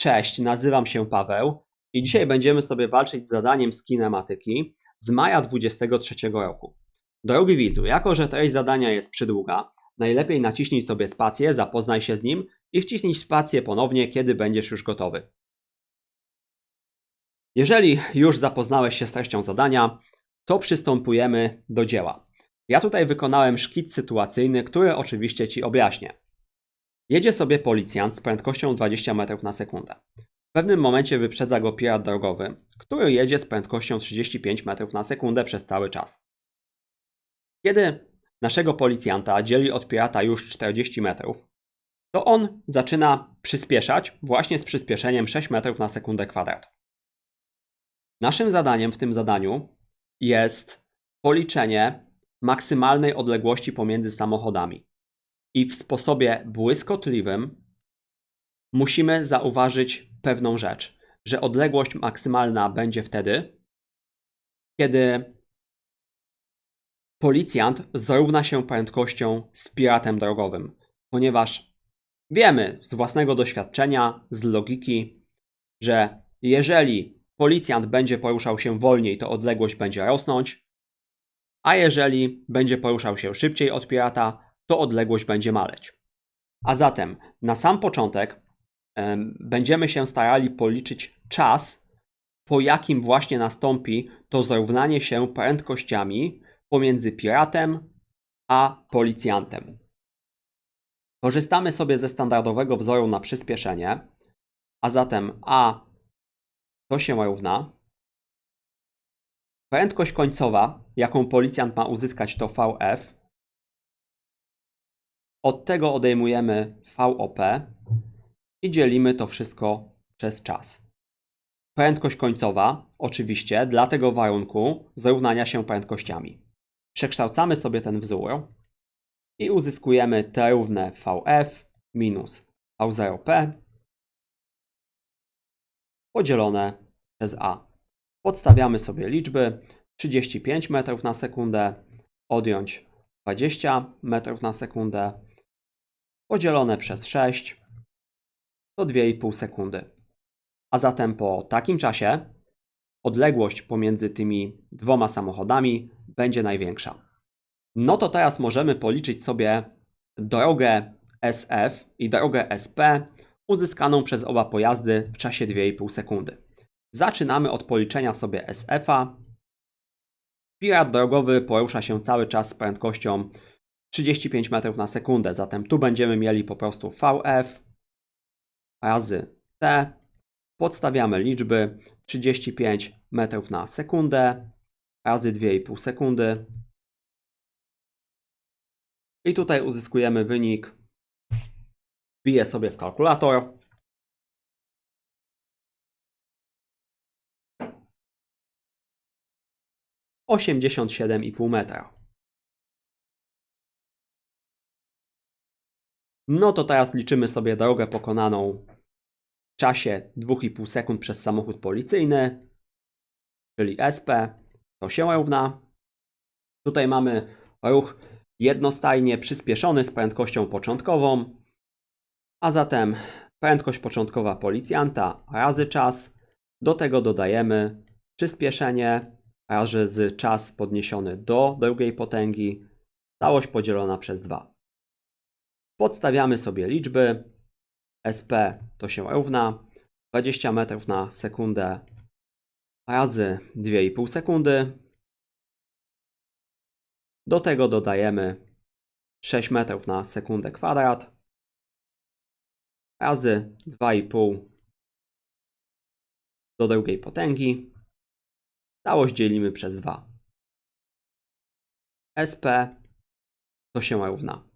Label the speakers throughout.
Speaker 1: Cześć, nazywam się Paweł i dzisiaj będziemy sobie walczyć z zadaniem z kinematyki z maja 23 roku. Drogi widzu, jako że treść zadania jest przydługa, najlepiej naciśnij sobie spację, zapoznaj się z nim i wciśnij spację ponownie, kiedy będziesz już gotowy. Jeżeli już zapoznałeś się z treścią zadania, to przystępujemy do dzieła. Ja tutaj wykonałem szkic sytuacyjny, który oczywiście Ci objaśnię. Jedzie sobie policjant z prędkością 20 metrów na sekundę. W pewnym momencie wyprzedza go pirat drogowy, który jedzie z prędkością 35 metrów na sekundę przez cały czas. Kiedy naszego policjanta dzieli od pirata już 40 metrów, to on zaczyna przyspieszać właśnie z przyspieszeniem 6 metrów na sekundę kwadrat. Naszym zadaniem w tym zadaniu jest policzenie maksymalnej odległości pomiędzy samochodami. I w sposobie błyskotliwym musimy zauważyć pewną rzecz, że odległość maksymalna będzie wtedy, kiedy policjant zrówna się prędkością z piratem drogowym, ponieważ wiemy z własnego doświadczenia, z logiki, że jeżeli policjant będzie poruszał się wolniej, to odległość będzie rosnąć, a jeżeli będzie poruszał się szybciej od pirata, to odległość będzie maleć. A zatem na sam początek em, będziemy się starali policzyć czas, po jakim właśnie nastąpi to zrównanie się prędkościami pomiędzy piratem a policjantem. Korzystamy sobie ze standardowego wzoru na przyspieszenie, a zatem a to się równa prędkość końcowa, jaką policjant ma uzyskać to VF, od tego odejmujemy VOP i dzielimy to wszystko przez czas. Prędkość końcowa, oczywiście, dla tego warunku zrównania się prędkościami. Przekształcamy sobie ten wzór i uzyskujemy T równe VF minus V0P podzielone przez A. Podstawiamy sobie liczby 35 metrów na sekundę, odjąć 20 metrów na sekundę, podzielone przez 6 to 2,5 sekundy. A zatem po takim czasie odległość pomiędzy tymi dwoma samochodami będzie największa. No to teraz możemy policzyć sobie drogę SF i drogę SP uzyskaną przez oba pojazdy w czasie 2,5 sekundy. Zaczynamy od policzenia sobie SF-a. Pirat drogowy porusza się cały czas z prędkością 35 metrów na sekundę. Zatem tu będziemy mieli po prostu VF razy T. Podstawiamy liczby 35 metrów na sekundę razy 2,5 sekundy. I tutaj uzyskujemy wynik. Wbiję sobie w kalkulator. Osiemdziesiąt siedem i pół metra. No to teraz liczymy sobie drogę pokonaną w czasie 2,5 sekund przez samochód policyjny, czyli SP. To się równa. Tutaj mamy ruch jednostajnie przyspieszony z prędkością początkową, a zatem prędkość początkowa policjanta razy czas. Do tego dodajemy przyspieszenie razy czas podniesiony do drugiej potęgi, całość podzielona przez 2. Podstawiamy sobie liczby. SP to się równa 20 metrów na sekundę razy 2,5 sekundy. Do tego dodajemy 6 metrów na sekundę kwadrat razy 2,5 do drugiej potęgi. Całość dzielimy przez 2. SP to się równa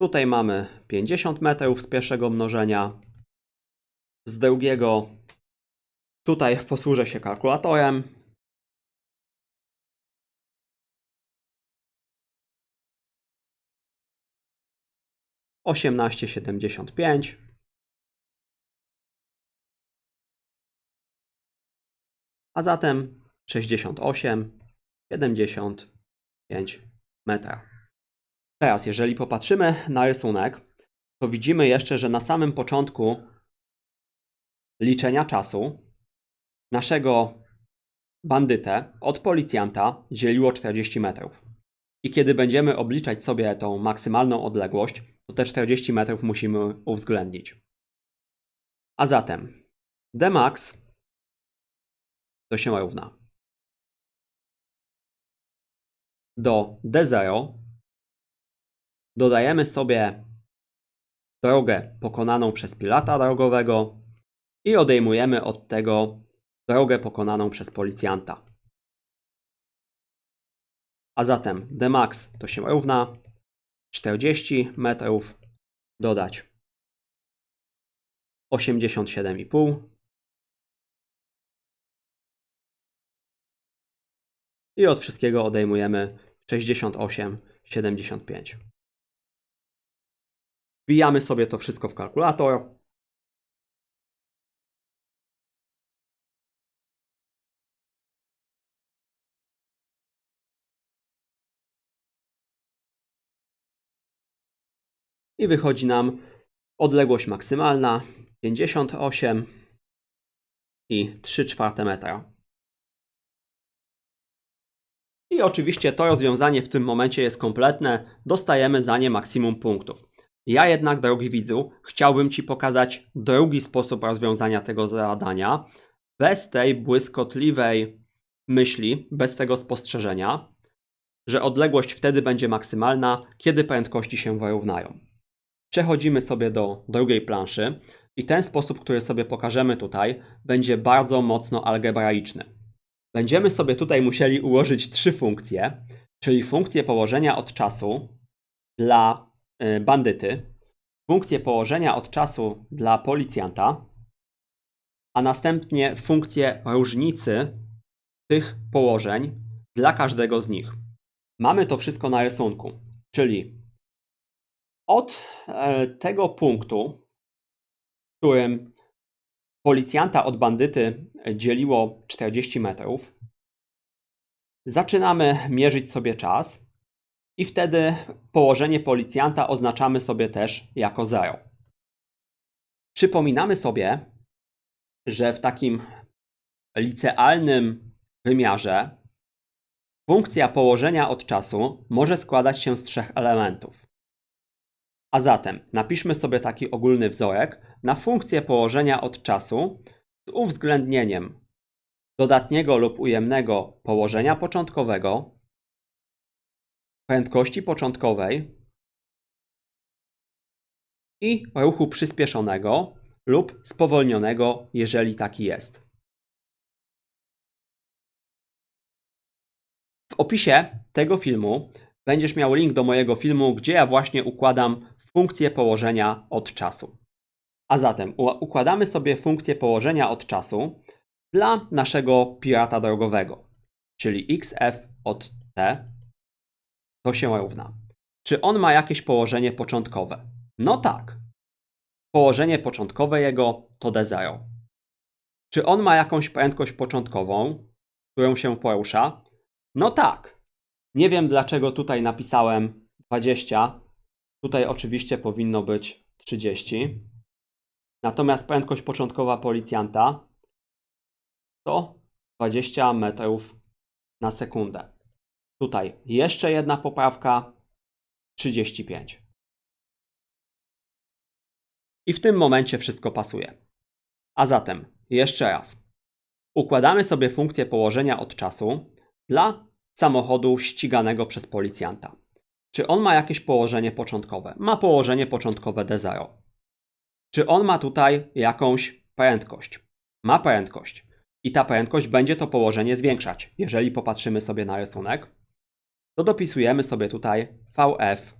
Speaker 1: Tutaj mamy 50 metrów z pierwszego mnożenia. Z drugiego tutaj posłużę się kalkulatorem. Osiemnaście siedemdziesiąt pięć. A zatem sześćdziesiąt osiem siedemdziesiąt pięć metra. Teraz, jeżeli popatrzymy na rysunek, to widzimy jeszcze, że na samym początku liczenia czasu naszego bandytę od policjanta dzieliło 40 metrów. I kiedy będziemy obliczać sobie tą maksymalną odległość, to te 40 metrów musimy uwzględnić. A zatem dmax to się równa do d0 dodajemy sobie drogę pokonaną przez pilota drogowego i odejmujemy od tego drogę pokonaną przez policjanta. A zatem dmax to się równa 40 metrów dodać 87,5 i od wszystkiego odejmujemy 68,75. Wbijamy sobie to wszystko w kalkulator. I wychodzi nam odległość maksymalna 58 i 3 czwarte metra. I oczywiście to rozwiązanie w tym momencie jest kompletne, dostajemy za nie maksimum punktów. Ja jednak, drogi widzu, chciałbym Ci pokazać drugi sposób rozwiązania tego zadania, bez tej błyskotliwej myśli, bez tego spostrzeżenia, że odległość wtedy będzie maksymalna, kiedy prędkości się wyrównają. Przechodzimy sobie do drugiej planszy i ten sposób, który sobie pokażemy tutaj, będzie bardzo mocno algebraiczny. Będziemy sobie tutaj musieli ułożyć trzy funkcje, czyli funkcję położenia od czasu dla bandyty, funkcję położenia od czasu dla policjanta, a następnie funkcję różnicy tych położeń dla każdego z nich. Mamy to wszystko na rysunku, czyli od e, tego punktu, w którym policjanta od bandyty dzieliło 40 metrów, zaczynamy mierzyć sobie czas i wtedy położenie policjanta oznaczamy sobie też jako 0. Przypominamy sobie, że w takim licealnym wymiarze funkcja położenia od czasu może składać się z trzech elementów. A zatem napiszmy sobie taki ogólny wzorek na funkcję położenia od czasu z uwzględnieniem dodatniego lub ujemnego położenia początkowego, prędkości początkowej i ruchu przyspieszonego lub spowolnionego, jeżeli taki jest. W opisie tego filmu będziesz miał link do mojego filmu, gdzie ja właśnie układam funkcję położenia od czasu. A zatem układamy sobie funkcję położenia od czasu dla naszego pirata drogowego, czyli xf od t to się równa. Czy on ma jakieś położenie początkowe? No tak. Położenie początkowe jego to d0. Czy on ma jakąś prędkość początkową, którą się porusza? No tak. Nie wiem dlaczego tutaj napisałem 20. Tutaj oczywiście powinno być 30. Natomiast prędkość początkowa policjanta to 20 metrów na sekundę. Tutaj jeszcze jedna poprawka 35. I w tym momencie wszystko pasuje. A zatem, jeszcze raz. Układamy sobie funkcję położenia od czasu dla samochodu ściganego przez policjanta. Czy on ma jakieś położenie początkowe? Ma położenie początkowe D0. Czy on ma tutaj jakąś prędkość? Ma prędkość. I ta prędkość będzie to położenie zwiększać. Jeżeli popatrzymy sobie na rysunek, to dopisujemy sobie tutaj VF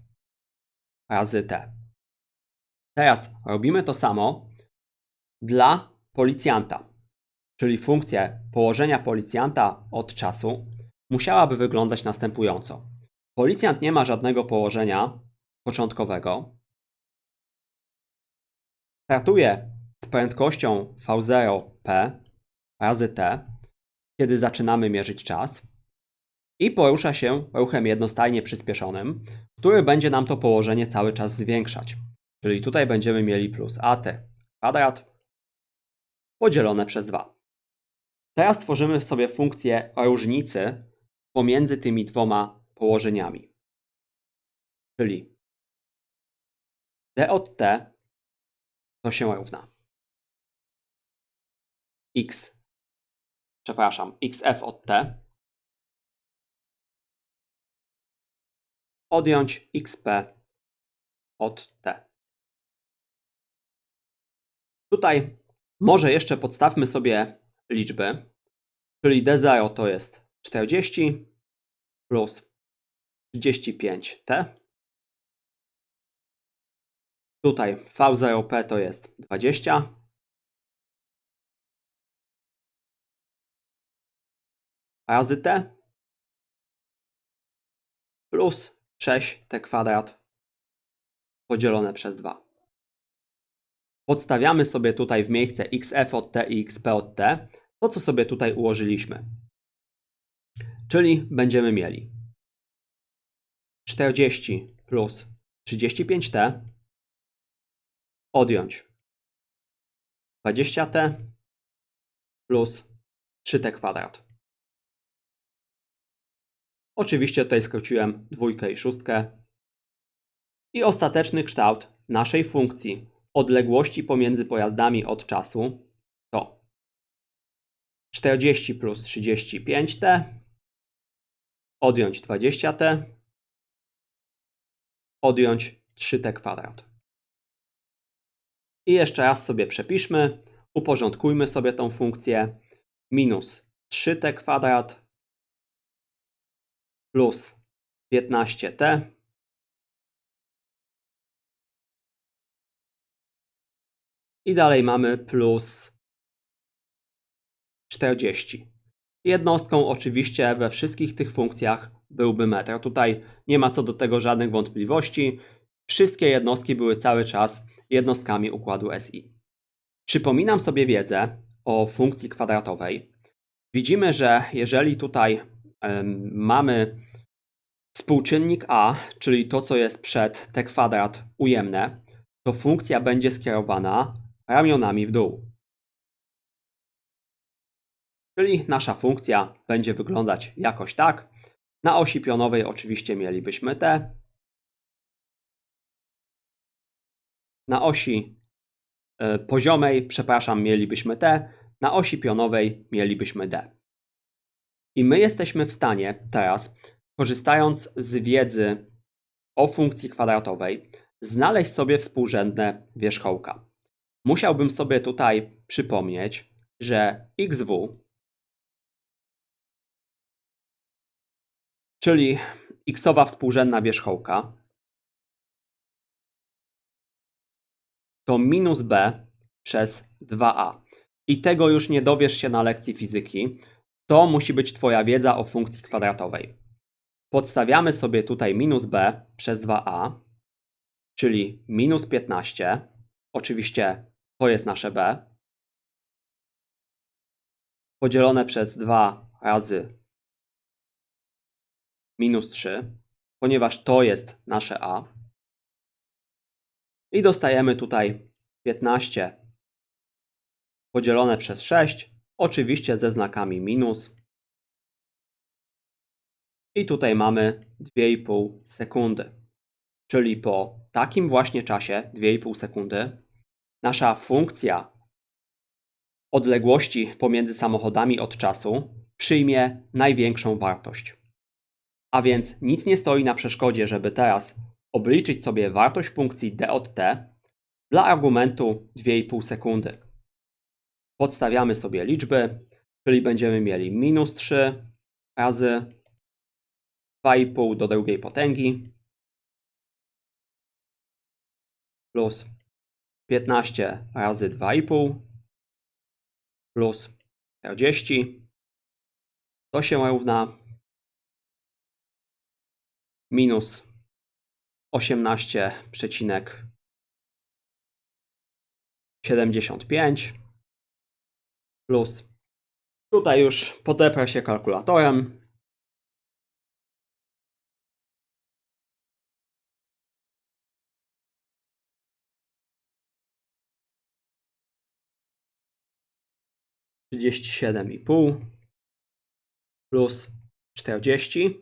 Speaker 1: razy T. Teraz robimy to samo dla policjanta, czyli funkcja położenia policjanta od czasu musiałaby wyglądać następująco. Policjant nie ma żadnego położenia początkowego. Startuje z prędkością V0P razy t, kiedy zaczynamy mierzyć czas i porusza się ruchem jednostajnie przyspieszonym, który będzie nam to położenie cały czas zwiększać. Czyli tutaj będziemy mieli plus at kwadrat podzielone przez 2. Teraz tworzymy sobie funkcję różnicy pomiędzy tymi dwoma położeniami. Czyli d od t to się równa x, przepraszam, xf od t odjąć xp od t. Tutaj może jeszcze podstawmy sobie liczby, czyli d0 to jest 40 plus 35t. Tutaj v0p to jest 20. razy t plus 6t kwadrat podzielone przez 2. Podstawiamy sobie tutaj w miejsce xf od t i xp od t to, co sobie tutaj ułożyliśmy. Czyli będziemy mieli 40 plus 35t odjąć 20t plus 3t kwadrat. Oczywiście tutaj skróciłem dwójkę i szóstkę. I ostateczny kształt naszej funkcji odległości pomiędzy pojazdami od czasu to 40 plus 35t odjąć 20t odjąć 3t kwadrat. I jeszcze raz sobie przepiszmy, uporządkujmy sobie tą funkcję. Minus 3t kwadrat plus 15t i dalej mamy plus 40. Jednostką oczywiście we wszystkich tych funkcjach byłby metr. Tutaj nie ma co do tego żadnych wątpliwości. Wszystkie jednostki były cały czas jednostkami układu SI. Przypominam sobie wiedzę o funkcji kwadratowej. Widzimy, że jeżeli tutaj mamy współczynnik a, czyli to, co jest przed t kwadrat ujemne, to funkcja będzie skierowana ramionami w dół. Czyli nasza funkcja będzie wyglądać jakoś tak. Na osi pionowej oczywiście mielibyśmy t. Na osi y, poziomej, przepraszam, mielibyśmy t. Na osi pionowej mielibyśmy d. I my jesteśmy w stanie teraz, korzystając z wiedzy o funkcji kwadratowej, znaleźć sobie współrzędne wierzchołka. Musiałbym sobie tutaj przypomnieć, że xw czyli xowa współrzędna wierzchołka, to minus b przez 2a. I tego już nie dowiesz się na lekcji fizyki. To musi być Twoja wiedza o funkcji kwadratowej. Podstawiamy sobie tutaj minus b przez 2a, czyli minus 15. Oczywiście to jest nasze b. Podzielone przez 2 razy minus 3, ponieważ to jest nasze a. I dostajemy tutaj 15 podzielone przez 6, oczywiście ze znakami minus. I tutaj mamy 2,5 sekundy. Czyli po takim właśnie czasie, 2,5 sekundy, nasza funkcja odległości pomiędzy samochodami od czasu przyjmie największą wartość. A więc nic nie stoi na przeszkodzie, żeby teraz obliczyć sobie wartość funkcji d od t dla argumentu 2,5 sekundy. Podstawiamy sobie liczby, czyli będziemy mieli minus 3 razy 2,5 do drugiej potęgi. Plus 15 razy 2,5 plus 40 to się równa minus 18,75 plus tutaj już podeprę się kalkulatorem 37,5 plus 40.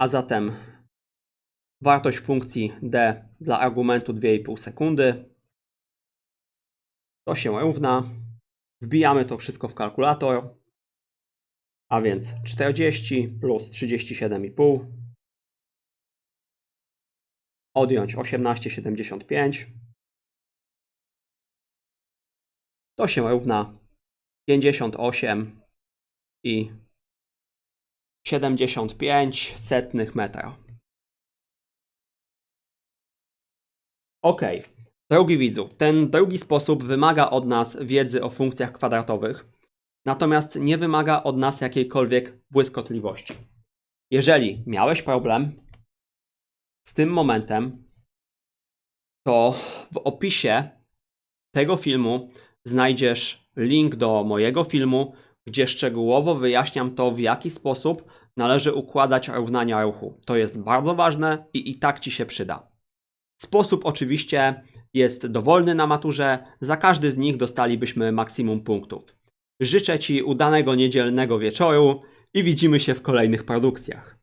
Speaker 1: A zatem wartość funkcji d dla argumentu 2,5 sekundy to się równa. Wbijamy to wszystko w kalkulator. A więc 40 plus 37,5 odjąć 18,75 to się równa 58 i 75 setnych metra. Ok, drogi widzu, ten drugi sposób wymaga od nas wiedzy o funkcjach kwadratowych, natomiast nie wymaga od nas jakiejkolwiek błyskotliwości. Jeżeli miałeś problem z tym momentem, to w opisie tego filmu znajdziesz link do mojego filmu, gdzie szczegółowo wyjaśniam to, w jaki sposób należy układać równania ruchu. To jest bardzo ważne i i tak Ci się przyda. Sposób oczywiście jest dowolny na maturze, za każdy z nich dostalibyśmy maksimum punktów. Życzę Ci udanego niedzielnego wieczoru i widzimy się w kolejnych produkcjach.